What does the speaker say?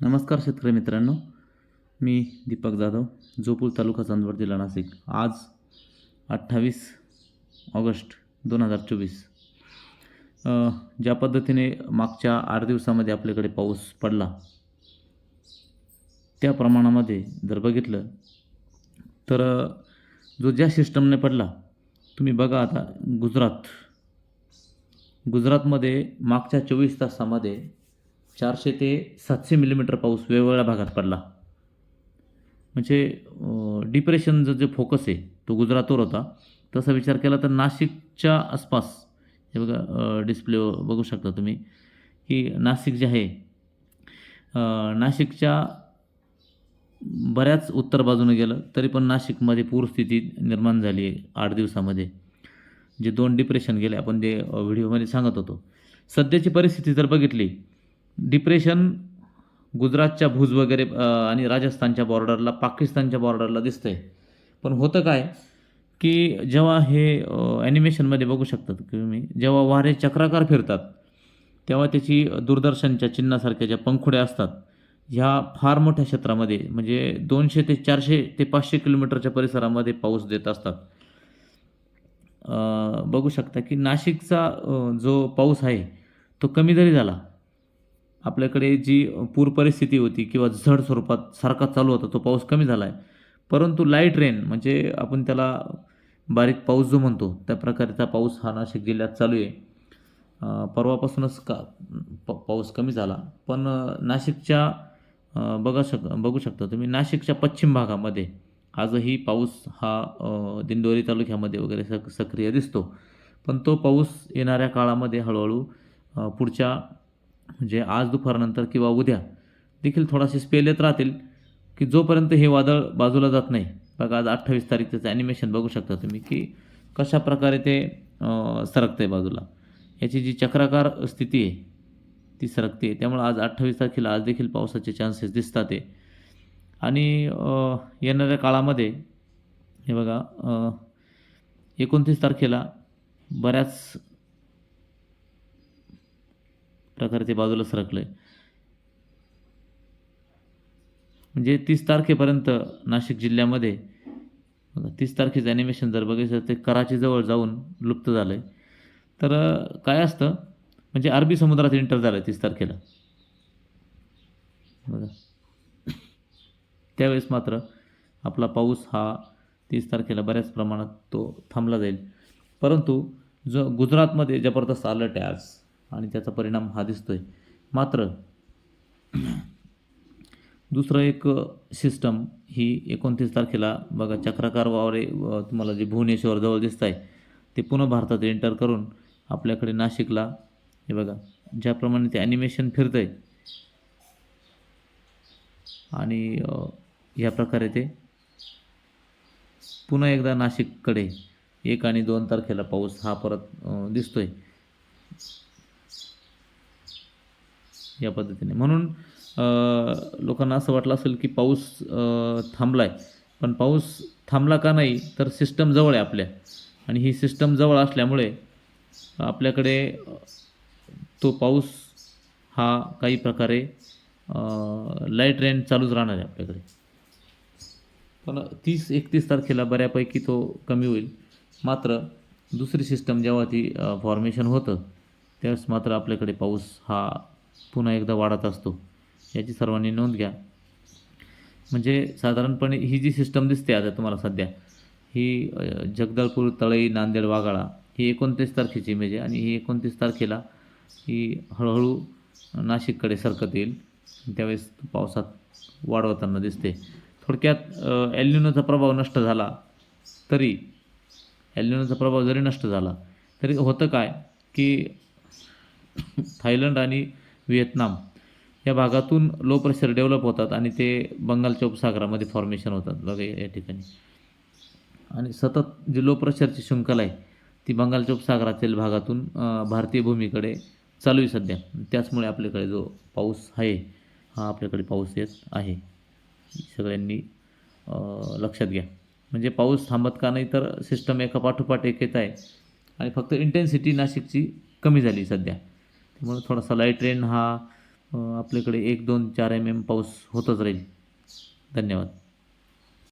नमस्कार शेतकरी मित्रांनो मी दीपक जाधव जोपूर तालुका चांदवड जिल्हा नाशिक. आज अठ्ठावीस ऑगस्ट दोन हजार चोवीस. ज्या पद्धतीने मागच्या आठ दिवसामध्ये आपल्याकडे पाऊस पडला त्या प्रमाणामध्ये जर बघितलं तर जो ज्या सिस्टमने पडला तुम्ही बघा आता गुजरात. गुजरातमध्ये मागच्या चोवीस तासामध्ये चारशे ते सातशे मिलीमीटर पाऊस वेगवेगळ्या भागात पडला. म्हणजे डिप्रेशनचा जो फोकस आहे तो गुजरातवर होता. तसा विचार केला तर नाशिकच्या आसपास हे बघा डिस्प्ले बघू शकता तुम्ही की नाशिक जे आहे नाशिकच्या बऱ्याच उत्तर बाजूने गेलं तरी पण नाशिकमध्ये पूरस्थिती निर्माण झाली आहे आठ दिवसामध्ये. जे दोन डिप्रेशन गेले आपण जे व्हिडिओमध्ये सांगत होतो. सध्याची परिस्थिती जर बघितली डिप्रेशन गुजरातच्या भुज वगैरे आणि राजस्थानच्या बॉर्डरला पाकिस्तानच्या बॉर्डरला दिसतंय. पण होतं काय की जेव्हा हे ॲनिमेशनमध्ये बघू शकतात की तुम्ही जेव्हा वारे चक्राकार फिरतात तेव्हा त्याची दूरदर्शनच्या चिन्हासारख्या ज्या पंखुड्या असतात ह्या फार मोठ्या क्षेत्रामध्ये म्हणजे दोनशे ते चारशे ते पाचशे किलोमीटरच्या परिसरामध्ये पाऊस देत असतात. बघू शकता की नाशिकचा जो पाऊस आहे तो कमी जरी झाला आपल्याकडे जी पूर परिस्थिती होती किंवा झड स्वरूपात सारखा चालू होता तो पाऊस कमी झाला आहे परंतु लाइट रेन म्हणजे आपण त्याला बारीक पाऊस जो म्हणतो त्या प्रकारचा पाऊस हा नाशिक जिल्ह्यात चालू आहे. परवापासूनच का प पाऊस कमी झाला. पण नाशिकच्या बघा शक बघू शकता तुम्ही नाशिकच्या पश्चिम भागामध्ये आजही पाऊस हा दिंडोरी तालुक्यामध्ये वगैरे सक सक्रिय दिसतो. पण तो पाऊस येणाऱ्या काळामध्ये हळूहळू पुढच्या म्हणजे आज दुपारनंतर किंवा उद्या देखील थोडासे स्पेल येत राहतील की जोपर्यंत हे वादळ बाजूला जात नाही. बघा आज अठ्ठावीस तारीख त्याचं ॲनिमेशन बघू शकता तुम्ही की कशा प्रकारे ते सरकतं आहे बाजूला. याची जी चक्राकार स्थिती आहे ती सरकते त्यामुळे आज अठ्ठावीस तारखेला आज देखील पावसाचे चान्सेस दिसतात आहे. आणि येणाऱ्या काळामध्ये हे बघा एकोणतीस तारखेला बऱ्याच प्रकारे ते बाजूला सरकलं आहे म्हणजे तीस तारखेपर्यंत नाशिक जिल्ह्यामध्ये तीस तारखेचं ॲनिमेशन जर बघायचं ते कराचीजवळ जाऊन लुप्त झालं आहे तर काय असतं? म्हणजे अरबी समुद्रात एंटर झालं आहे तीस तारखेला. बघा. त्यावेळेस मात्र आपला पाऊस हा तीस तारखेला बऱ्याच प्रमाणात तो थांबला जाईल. परंतु जो गुजरातमध्ये जबरदस्त अलर्ट आहे आज आणि त्याचा परिणाम हा दिसतो आहे मात्र दुसरं एक सिस्टम ही एकोणतीस तारखेला बघा चक्राकार वावरे व तुम्हाला जे भुवनेश्वरजवळ दिसत आहे ते पुन्हा भारतात एंटर करून आपल्याकडे नाशिकला हे बघा ज्याप्रमाणे ते ॲनिमेशन फिरतं आहे आणि ह्या प्रकारे ते पुन्हा एकदा नाशिककडे एक आणि दोन तारखेला पाऊस हा परत दिसतो आहे या पद्धतीने. म्हणून लोकांना असं वाटलं असेल की पाऊस थांबला आहे पण पाऊस थांबला का नाही तर सिस्टम जवळ आहे आपल्या. आणि ही सिस्टम जवळ असल्यामुळे आपल्याकडे तो पाऊस हा काही प्रकारे लाइट रेन चालूच राहणार आहे आपल्याकडे. पण तीस एकतीस तारखेला बऱ्यापैकी तो कमी होईल. मात्र दुसरी सिस्टम जेव्हा ती फॉर्मेशन होतं त्यावेळेस मात्र आपल्याकडे पाऊस हा पुन्हा एकदा वाढत असतो. याची सर्वांनी नोंद घ्या. म्हणजे साधारणपणे ही जी सिस्टम दिसते आता तुम्हाला सध्या ही जगदलपूर तळई नांदेड वाघाळा ही एकोणतीस तारखेची इमेज आहे आणि ही एकोणतीस तारखेला ही हळूहळू नाशिककडे सरकत येईल. त्यावेळेस पावसात वाढवताना दिसते. थोडक्यात ॲल्युनोचा प्रभाव नष्ट झाला तरी ॲल्युनोचा प्रभाव जरी नष्ट झाला तरी होतं काय की थायलंड आणि व्हिएतनाम. या भागातून लो प्रेशर डेव्हलप होतात आणि ते बंगालच्या उपसागरामध्ये फॉर्मेशन होतात बघा या ठिकाणी. आणि सतत जी लो प्रेशरची शृंखला आहे ती बंगालच्या उपसागरातील भागातून भारतीय भूमीकडे चालू आहे सध्या. त्याचमुळे आपल्याकडे जो पाऊस आहे हा आपल्याकडे पाऊस येत आहे. सगळ्यांनी लक्षात घ्या. म्हणजे पाऊस थांबत का नाही तर सिस्टम एका पाठोपाठ एक येत आहे. आणि फक्त इंटेन्सिटी नाशिकची कमी झाली सध्या. त्यामुळे थोडासा लाइट रेन हा आपल्याकडे एक दोन चार एम एम पाऊस होतच राहील. धन्यवाद.